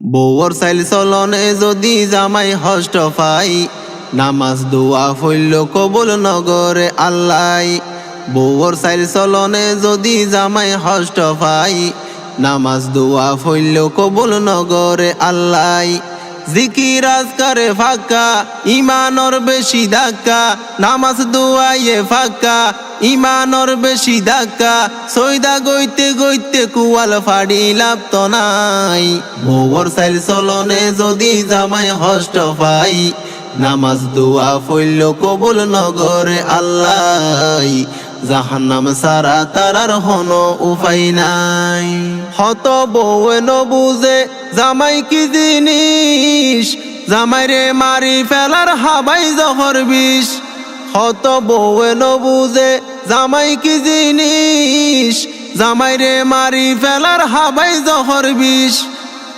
বউর চাইল চলনে যদি জামাই হষ্ট পাই, নামাজ দোয়া ফইল কবুল নগরে আল্লাই বউর চাইল চলনে যদি জামাই হষ্ট পাই, নামাজ দোয়া ফইল কবুল নগরে আল্লাই জিকির আজকারে ফাঁকা, ইমানর বেশি ধাক্কা, নামাজ দোয়াইয়ে ফাঁকা ইমানর বেশি ধাক্কা, সৈদা গইতে গইতে কুয়াল ফাড়ি লাভ তো নাই। বউর চাইল চলনে যদি জামাই হষ্ট পাই, নামাজ দোয়া ফইল কবুল নগরে আল্লাহ। জাহান্নাম সারা তারার হন উপায় নাই। হত বউয়ে নবুজে, জামাই কি জিনিস? জামাইরে মারি ফেলার হাবাই জহর বিষ। হত বউয়ে নবুজে, জামাই কি জিনিস? জামাইরে মারি ফেলার হাবাই জহর বিষ।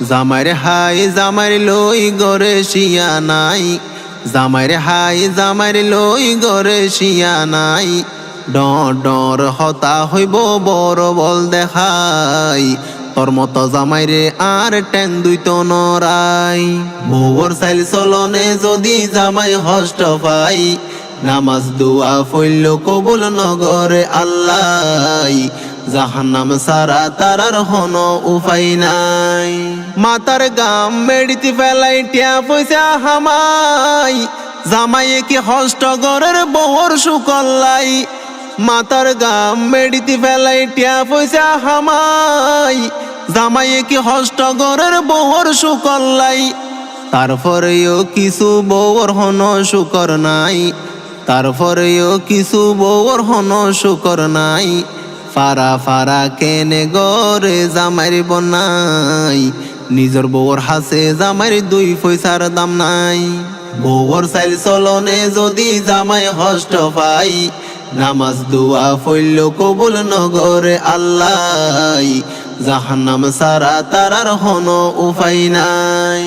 জামাইরে হাই, জামাইর লই গরে শিয়া নাই। জামাইরে হাই, জামাইর লই গরে শিয়া নাই। ডর হতা হইব বড় বল দেখাই। তোর মতো জামাইরে আর টেন দুই তো নরাই বউর চাইল চলনে যদি জামাই হষ্ট পাই। নামাজ দোয়া ফইল কবুল নগরে আল্লাহ। জাহান্নাম সারা তারার হন উপায় নাই। মাতার গাম মেডিতে ফেলাই টিয়া পয়সা হামাই। জামাইয়ে কি হষ্ট গরের বউর সুকল্লাই। মাতার গাম মেডিতে ফেলাই টিয়া পয়সা হামাই। জামাইয়ে কি হষ্ট গরের বউর সুকল্লাই। তারপরেও কিছু বউর হন শুকর নাই। তারপরেও কিছু বউর হন শুকর নাই। ফারা ফারা কেনে গরে জামাইর বনাই। নিজের বউর হাসে জামাইর দুই পয়সার দাম নাই। বউর চাইল চলনে যদি জামাই হষ্ট পাই। নামাজ দোয়া ফইল কবুল নগরে আল্লাহ। জাহান্নাম সারা তারার হন উপায় নাই।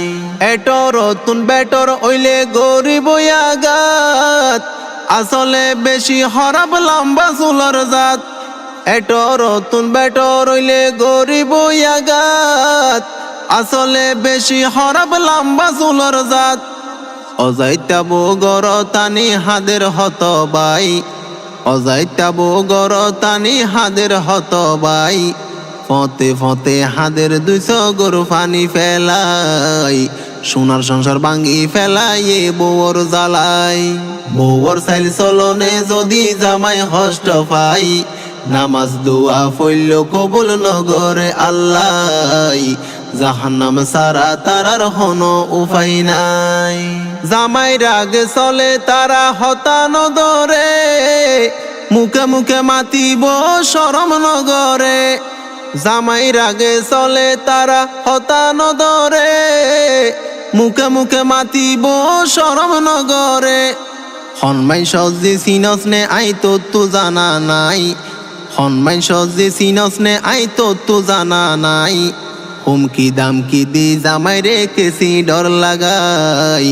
এটর তুন বেটর ওইলে গরিব গাত আসলে বেশি হরাব লম্বা চুলর জাত। এটর তুন বেটর ওইলে গরিব গাত আসলে বেশি হরাব লম্বা চুলর জাত। অজাইতাব গর তানি হাদের হত বাই। অজাইতাব গর তানি হাদের হত বাই। ফতে ফতে হাদের দুইশ গরু পানি ফেলাই। সোনার সংসার ভাঙ্গি ফেলাই এ বউর জ্বালাই। বউর চাইল চলনে যদি জামাই হষ্ট পাই, নামাজ দোয়া ফইল কবুল নগরে আল্লাহ। জাহান্নাম সারা তারার হন উপায় নাই। জামাই রাগ চলে তারা হতান দরে মুখে মুখে মাতিব সরম নগরে। জামাই রাগে চলে তারা হতান দরে মুখে মুখে মাতিব সরম নগরে। হনমাই সজি সিনস নে আই তো জানা নাই। হনমাই সজি সিনস নে আই তো জানা নাই। হুমকি দামকি দি জামাই রে কেসি ডর লাগাই।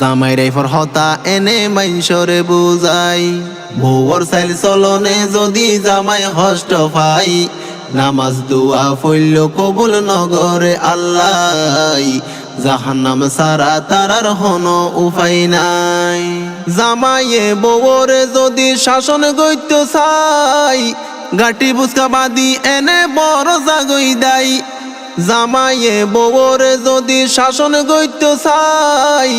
জামাই রে হতা এনে মাইনসরে বুঝাই। বউর চাইল চলনে যদি জামাই হষ্ট পাই। নামাজ দোয়া ফইল কবুল নগরে আল্লাহ। জাহান্নাম সারা তারার হন উপায় নাই। জামাইয়ে বউরে যদি শাসন গইত চাই, গাটি বুসকা বাদি এনে বড় জাগই দাই জামাইয়ে বউরে যদি শাসন গইত চাই,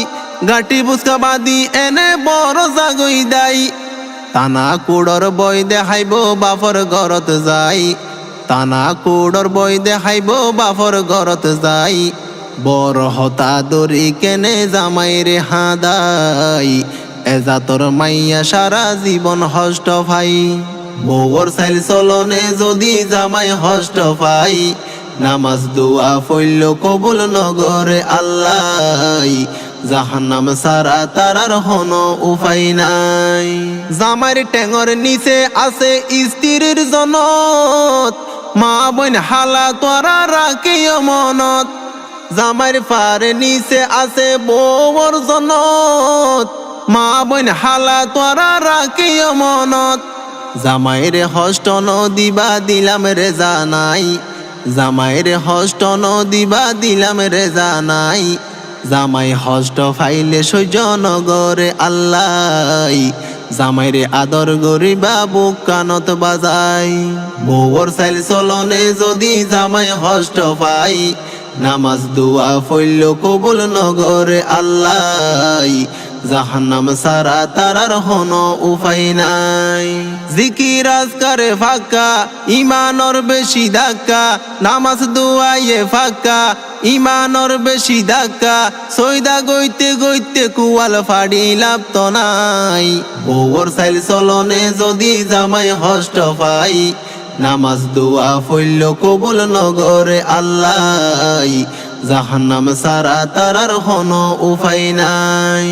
গাটি বুসকা বাদি এনে বড় জাগই দাই তানা কুড়র বই দেখাইব বাফর ঘরত যাই। তানা কুড়র বই দেখাইব, বাফর ঘরত যাই। বড় হতা দরি কেনে জামাই রে হাদাই। এজাতর মাইয়া সারা জীবন হষ্ট ভাই। বউর চাইল চলনে যদি জামাই হষ্ট পাই। নামাজ দোয়া ফইল কবুল নগরে আল্লাহ জাহান্নাম সারা তারার হন উপায় নাই। জামাইর টেঙর নিচে আছে স্ত্রীর জনত। মা বোন হালা তোরা মনত। জামাইর ফারে নিচে আছে বউর জনত মা বোন হালা তোরা রাখি মনত। জামাইরে হষ্ট দিবা দিলাম রে জানাই জামাইর হষ্ট নদিবা দিলাম রে জানাই জামাই হষ্ট ফাইলে সৈজ নগরে আল্লাহ। জামাইরে আদর গরিবা বুক কানত বাজাই। বউর সাইল চলনে যদি জামাই হষ্ট পাই, নামাজ দুয়া ফৈল কবুল নগরে আল্লাহ। জাহান্নাম সারা তারার হন উপায় নাই। জিকির, আজকারে ফাঁকা ইমানর বেশি ধাক্কা, নামাজ দুয়াইয়ে ফাঁকা ইমানর বেশি ধাক্কা, সৈদা গইতে গইতে কুয়াল ফাড়ি লাভ তো নাই। বউর সাইল চলনে যদি জামাই হষ্ট পাই, নামাজ দুয়া ফইল কবুল নগরে আল্লাহ। জাহান্নাম সারা তারার হন উপায় নাই।